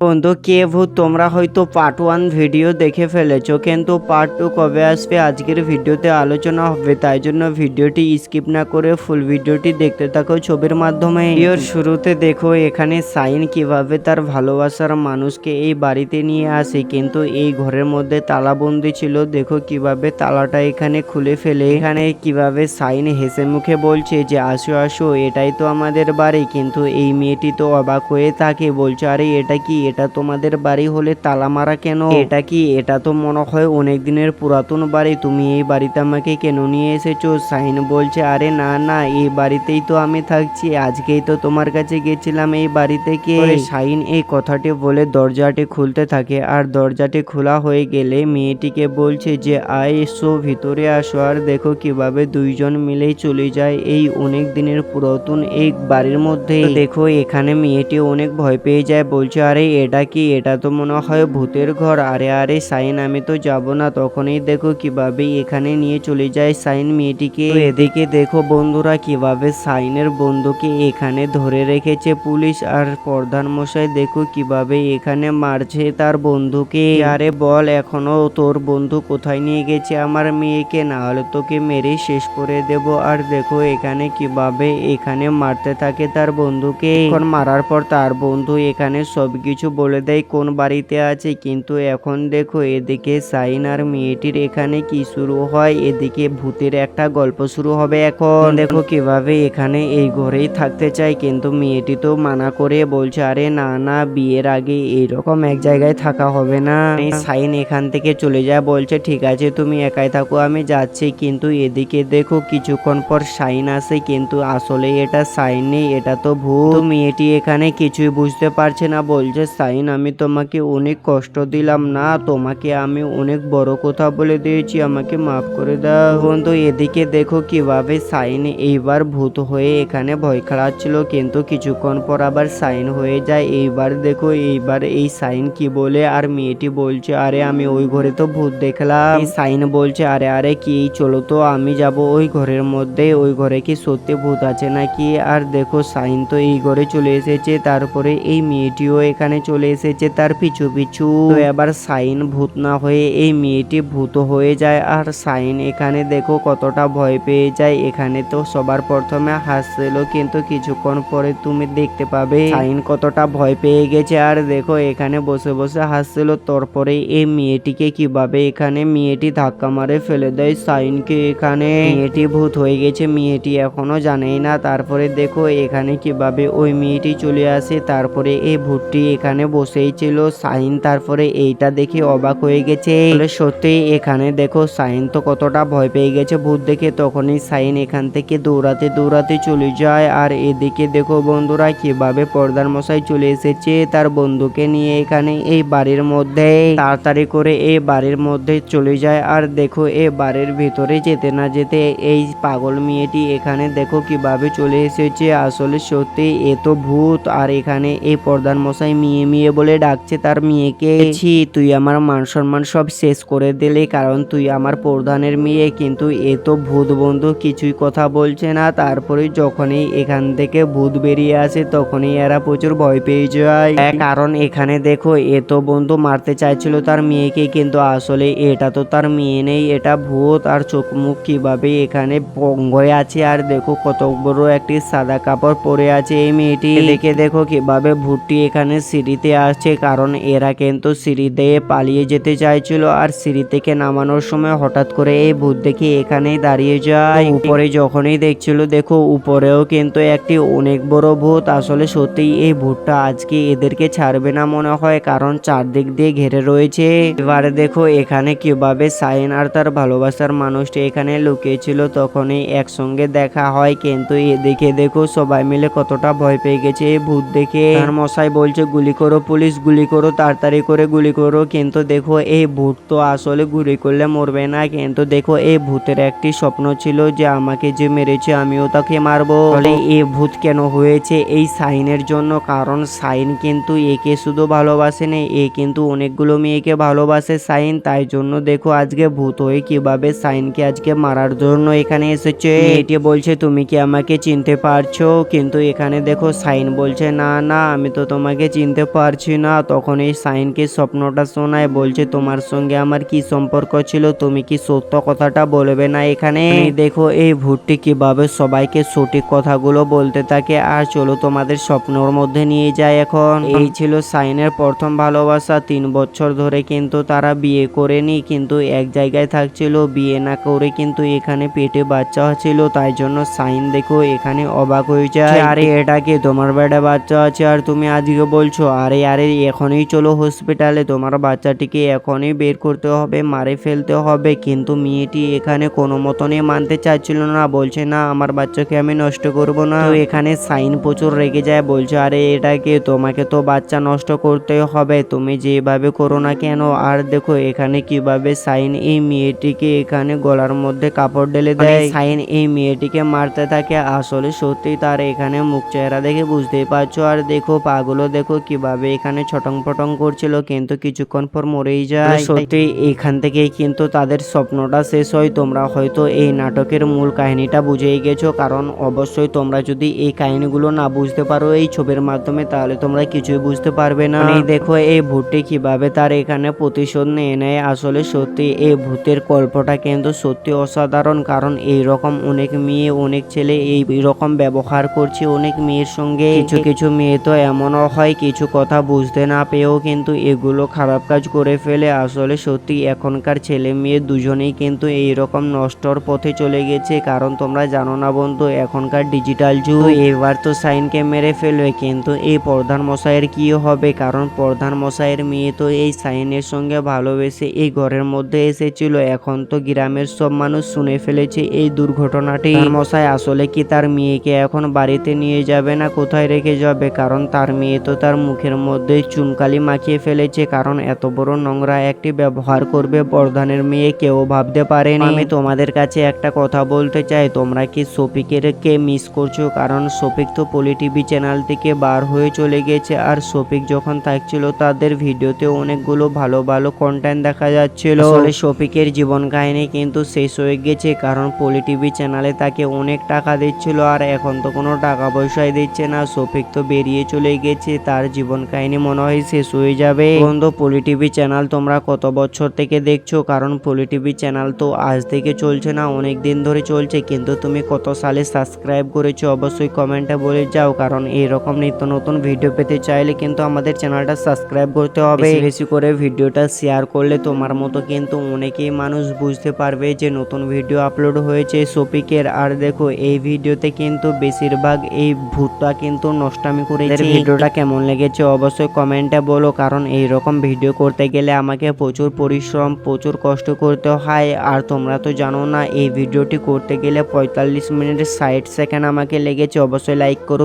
বন্ধু, কে ভূত? তোমরা হয়তো পার্ট ওয়ান ভিডিও দেখে ফেলেছো, কিন্তু পার্ট টু কবে আসবে? আজকের ভিডিওতে আলোচনা হবে, তাই জন্য ভিডিওটি স্কিপ না করে ফুল ভিডিওটি দেখতে থাকো। ছবির মাধ্যমে ভিডিওর শুরুতে দেখো, এখানে সাইন কীভাবে তার ভালোবাসার মানুষকে এই বাড়িতে নিয়ে আসে, কিন্তু এই ঘরের মধ্যে তালাবন্দি ছিল। দেখো কীভাবে তালাটা এখানে খুলে ফেলে, এখানে কীভাবে সাইন হেসে মুখে বলছে যে, আসো আসো, এটাই তো আমাদের বাড়ি। কিন্তু এই মেয়েটি তো অবাক হয়ে থাকে, বলছে, আরে, এটা কি এটা তোমাদের বাড়ি হলে তালা মারা কেন? এটা কি? এটা তো মনে হয় অনেক দিনের পুরাতন বাড়ি। তুমি এই বাড়িতে আমাকে কেন নিয়ে এসেছ? সাইন বলছে আরে না না এই বাড়িতেই তো আমি থাকছি। আজকেই তো তোমার কাছে গেছিলাম এই বাড়ি থেকে সাইন এই কথাটি বলে দরজাটি খুলতে থাকে আর দরজাটি খোলা হয়ে গেলে মেয়েটিকে বলছে যে আয় এসো ভিতরে আসো। আর দেখো কীভাবে দুইজন মিলেই চলে যায় এই অনেক দিনের পুরাতন এই বাড়ির মধ্যে। দেখো এখানে মেয়েটি অনেক ভয় পেয়ে যায়। বলছে আরে এটা কি? এটা তো মনে হয় ভূতের ঘর। আরে আরে, সাইন, আমি তো যাব না। তখনই দেখো কীভাবে এখানে নিয়ে চলে যায় সাইন মেয়েটিকে। এদিকে দেখো বন্ধুরা কীভাবে সাইনের বন্ধুকে এখানে ধরে রেখেছে পুলিশ আর প্রধান মশাই দেখো কীভাবে এখানে মারছে তার বন্ধুকে। আরে, বল, এখনও তোর বন্ধু কোথায় নিয়ে গেছে আমার মেয়েকে? না হলে তোকে মেরে শেষ করে দেব। আর দেখো এখানে কীভাবে এখানে মারতে থাকে তার বন্ধুকে। এখন মারার পর তার বন্ধু এখানে সবকিছু বলে দেয়, কোন বাড়িতে আছে? কিন্তু এখন দেখো, এদিকে সাইন আর মেয়েটির এখানে কি শুরু হয়? এদিকে ভূতের একটা গল্প শুরু হবে এখন। দেখো কীভাবে এখানে এই ঘরেই থাকতে চাই কিন্তু মেয়েটি তো মানা করে বলছে, আরে না না, বিয়ের আগে এইরকম এক জায়গায় থাকা হবে না। সাইন এখান থেকে চলে যায়, বলছে, ঠিক আছে, তুমি একাই থাকো, আমি যাচ্ছি। কিন্তু এদিকে দেখো কিছুক্ষণ পর সাইন আসে, কিন্তু আসলে এটা সাইন নেই, এটা তো ভূত। মেয়েটি এখানে কিছুই বুঝতে পারছে না, বলছে সাইন, আমি তোমাকে অনেক কষ্ট দিলাম না, তোমাকে আমি অনেক বড় কথা বলে দিয়েছি, আমাকে মাফ করে দাও। বন্ধু, এদিকে দেখো কীভাবে সাইন এইবার ভূত হয়ে এখানে ভয় খাড়াচ্ছিল, কিন্তু কিছুক্ষণ পর আবার সাইন হয়ে যায়। এইবার দেখো, এইবার এই সাইন কি বলে, আর মেয়েটি বলছে, আরে, আমি ওই ঘরে তো ভূত দেখলাম। সাইন বলছে, আরে আরে, কি চলো তো, আমি যাব ওই ঘরের মধ্যে, ওই ঘরে কি সত্যি ভূত আছে নাকি? আর দেখো, সাইন তো এই ঘরে চলে এসেছে, তারপরে এই মেয়েটিও এখানে চলে এসেছে তার পিছু পিছু। এবার সাইন ভূত না হয়ে এই মেয়েটি ভূত হয়ে যায়। আর সাইন এখানে দেখো কতটা ভয় পেয়ে যায়। এখানে তো সবার প্রথমে হাসছিল, কিন্তু কিছুক্ষণ পরে তুমি দেখতে পাবে সাইন কতটা ভয় পেয়ে গেছে। আর দেখো এখানে বসে বসে হাসছিল, তারপরে এই মেয়েটিকে কীভাবে এখানে মেয়েটি ধাক্কা মারে ফেলে দেয় সাইনকে এখানে। মেয়েটি ভূত হয়ে গেছে, মেয়েটি এখনও জানেই না। তারপরে দেখো এখানে কীভাবে ওই মেয়েটি চলে আসে। তারপরে এই ভূতটি এখানে বসেই ছিল সাইন। তারপরে এইটা দেখে অবাক হয়ে গেছে। সত্যি এখানে দেখো সাইন তো কতটা ভয় পেয়ে গেছে। ভূত দেখে তখনই সাইন এখান থেকে দৌড়াতে দৌড়াতে চলে যায়। আর এদিকে দেখো বন্ধুরা কীভাবে পর্দার মশাই চলে এসেছে তার বন্ধুকে নিয়ে এখানে এই বাড়ির মধ্যে। তাড়াতাড়ি করে এই বাড়ির মধ্যে চলে যায়। আর দেখো এই বাড়ির ভিতরে যেতে না যেতে এই পাগল মেয়েটি এখানে দেখো কীভাবে চলে এসেছে। আসলে সত্যি এ তো ভূত। আর এখানে এই পর্দার মশাই মিয়ে মিয়ে বলে ডাকছে তার মেয়েকে। ছি, তুই আমার মান সম্মান সব শেষ করে দিলে, কারণ তুই আমার প্রধানের মেয়ে। কিন্তু এ তো ভূত বন্ধু, কিছুই কথা বলছে না। তারপরে যখনই এখান থেকে ভূত বেরিয়ে আসে, তখনই এরা প্রচুর ভয় পেয়ে যায়। কারণ এখানে দেখো, এ তো বন্ধু মারতে চাইছিল তার মেয়েকে, কিন্তু আসলে এটা তো তার মেয়ে নেই, এটা ভূত। আর চোখ মুখ কীভাবে এখানে পঙ্গ হয়ে আছে, আর দেখো কত বড় একটি সাদা কাপড় পরে আছে এই মেয়েটি। দেখে দেখো কীভাবে ভূতটি এখানে সিঁড়িতে আসছে কারণ এরা কিন্তু সিঁড়ি দিয়ে পালিয়ে যেতে চাইছিল আর সিঁড়ি থেকে নামানোর সময় হঠাৎ করে এই ভূত দেখে এখানেই দাঁড়িয়ে যায়। উপরে যখনই দেখছিল, দেখো উপরেও কিন্তু একটি অনেক বড় ভূত। আসলে সত্যিই এই ভূতটা আজকে এদেরকে ছাড়বে না মনে হয়, কারণ চারদিক দিয়ে ঘেরে রয়েছে। এবারে দেখো এখানে কীভাবে সাইন আর তার ভালোবাসার মানুষটি এখানে লুকিয়েছিল। তখনই একসঙ্গে দেখা হয়, কিন্তু এদিকে দেখো সবাই মিলে কতটা ভয় পেয়ে গেছে এই ভূত দেখে। তার মশাই বলছে, গুলি করো, পুলিশ গুলি করো, তাড়াতাড়ি করে গুলি করো। কিন্তু দেখো, এই ভূত তো আসলে গুলি করলে মরবে না। কিন্তু দেখো, এই ভূতের একটি স্বপ্ন ছিল যে আমাকে যে মেরেছে আমিও তাকে মারবো। বলে এই ভূত কেন হয়েছে এই সাইনের জন্য? কারণ সাইন কিন্তু একে শুধু ভালোবাসে না, এ কিন্তু অনেকগুলো মেয়েকে ভালোবাসে সাইন। তাই জন্য দেখো, আজকে ভূত হয়ে কীভাবে সাইনকে আজকে মারার জন্য এখানে এসেছে? এটি বলছে, তুমি কি আমাকে চিনতে পারছ? কিন্তু এখানে দেখো, সাইন বলছে, না না, আমি তো তোমাকে চিনতে পারছি না। তখন এই সাইনকে স্বপ্নটা শোনায়, বলছে, তোমার সঙ্গে আমার কি সম্পর্ক ছিল? তুমি কি সত্য কথাটা বলবে না এখানে? দেখো, এই ভূতটি কীভাবে সবাইকে সঠিক কথাগুলো বলতে থাকে? আর চলো তোমাদের স্বপ্নর মধ্যে নিয়ে যায় এখন। এই ছিল সাইনের প্রথম ভালোবাসা। তিন বছর ধরে কিন্তু তারা বিয়ে করেনি, কিন্তু এক জায়গায় থাকছিল। বিয়ে না করে কিন্তু এখানে পেটে বাচ্চা ছিল, তাই জন্য সাইন দেখো এখানে অবাক হয়ে যায়। আরে, এটা কি তোমার বেটা বাচ্চা আছে? আর তুমি আজকে বলছো আরে আরে এখনই চলো হসপিটালে তোমার বাচ্চাটিকে এখনই বের করতে হবে মারে ফেলতে হবে। কিন্তু মেয়েটি এখানে কোনো মতনই মানতে চাচ্ছিল না। বলছে না আমার বাচ্চাকে আমি নষ্ট করব না। তো এখানে সাইন প্রচুর রেগে যায় বলছে আরে এটাকে তোমাকে তো বাচ্চা নষ্ট করতে হবে। তুমি যেভাবে করো না কেন? আর দেখো এখানে কীভাবে সাইন এই মেয়েটিকে এখানে গলার মধ্যে কাপড় ঢেলে দেয়। সাইন এই মেয়েটিকে মারতে থাকে। আসলে সত্যি তার এখানে মুখ চেহারা দেখে বুঝতেই পারছ। আর দেখো পাগুলো দেখো কীভাবে এখানে ছটং পটং করছিল কিন্তু কিছুক্ষণ পর মরেই যায়। সত্যি এখান থেকে কিন্তু তাদের স্বপ্নটা শেষ হয়। তোমরা হয়তো এই নাটকের মূল কাহিনীটা বুঝেই গেছো কারণ অবশ্যই তোমরা যদি এই কাহিনীগুলো না বুঝতে পারো এই ছবির মাধ্যমে তাহলে তোমরা কিছুই বুঝতে পারবে না। এই দেখো এই ভূতটি কীভাবে তার এখানে প্রতিশোধ নিয়ে নেয়। আসলে সত্যি এই ভূতের গল্পটা কিন্তু সত্যি অসাধারণ কারণ এই রকম অনেক মেয়ে অনেক ছেলে এই রকম ব্যবহার করছে অনেক মেয়ের সঙ্গে। কিছু কিছু মেয়ে তো এমনও হয় কিছু কথা বুঝতে না পেয়েও কিন্তু এগুলো খারাপ কাজ করে ফেলে। আসলে সত্যি এখনকার ছেলে মেয়ে দুজনেই কিন্তু এই রকম নষ্টর পথে চলে গেছে। কারণ তোমরা জানো না বন্ধু, এখনকার ডিজিটাল যুগ। এবার তো সাইনকে মেরে ফেলবে। কিন্তু এই প্রধান মশাইয়ের কি হবে? কারণ প্রধান মশাইয়ের মেয়ে তো এই সাইনের সঙ্গে ভালোবেসে এই ঘরের মধ্যে এসেছিল। এখন তো গ্রামের সব মানুষ শুনে ফেলেছে এই দুর্ঘটনাটি। মশাই, আসলে কি তার মেয়েকে এখন বাড়িতে নিয়ে যাবে না, কোথায় রেখে যাবে? কারণ তার মেয়ে তো তার মুখের মধ্যে চুনকালি মাখিয়ে ফেলেছে, কারণ এত বড় নোংরা একটি ব্যবহার করবে প্রধানের মেয়ে কেউ ভাবতে পারেনি। আমি তোমাদের কাছে একটা কথা বলতে চাই, তোমরা কি শফিকের কে মিস করছ? কারণ শফিক তো পলি টিভি চ্যানেল থেকে বার হয়ে চলে গেছে, আর শফিক যখন থাকছিল তাদের ভিডিওতে অনেকগুলো ভালো ভালো কন্টেন্ট দেখা যাচ্ছিল। আসলে শফিকের জীবন কাহিনী কিন্তু শেষ হয়ে গেছে, কারণ পলি টিভি চ্যানেলে তাকে অনেক টাকা দিচ্ছিল, আর এখন তো কোনো টাকা পয়সাই দিচ্ছে না। শফিক তো বেরিয়ে চলে গেছে, তার জীবন কাহিনী মনে হয় শেষ হয়ে যাবে। বন্ধু পলি টিভি চ্যানেল তোমরা কত বছর থেকে দেখছ? কারণ পলি টিভি চ্যানেল তো আজ থেকে চলছে না অনেক দিন ধরে চলছে। কিন্তু তুমি কত সালে সাবস্ক্রাইব করেছ অবশ্যই কমেন্টে বলে যাও। কারণ এইরকম নিত্য নতুন ভিডিও পেতে চাইলে কিন্তু আমাদের চ্যানেলটা সাবস্ক্রাইব করতে হবে। বেশি করে ভিডিওটা শেয়ার করলে তোমার মতো কিন্তু অনেকেই মানুষ বুঝতে পারবে যে নতুন ভিডিও আপলোড হয়েছে শফিকের। আর দেখো এই ভিডিওতে কিন্তু বেশিরভাগ এই ভূতটা কিন্তু নষ্টামি করেছে। ভিডিওটা কেমন লেগেছে? অবশ্যই কমেন্টে বলো। কারণ এই রকম ভিডিও করতে গেলে আমাকে প্রচুর পরিশ্রম, প্রচুর কষ্ট করতে হয়। আর তোমরা তো জানো না, এই ভিডিওটি করতে গেলে পঁয়তাল্লিশ মিনিট ষাট সেকেন্ড আমাকে লেগেছে। অবশ্যই লাইক করো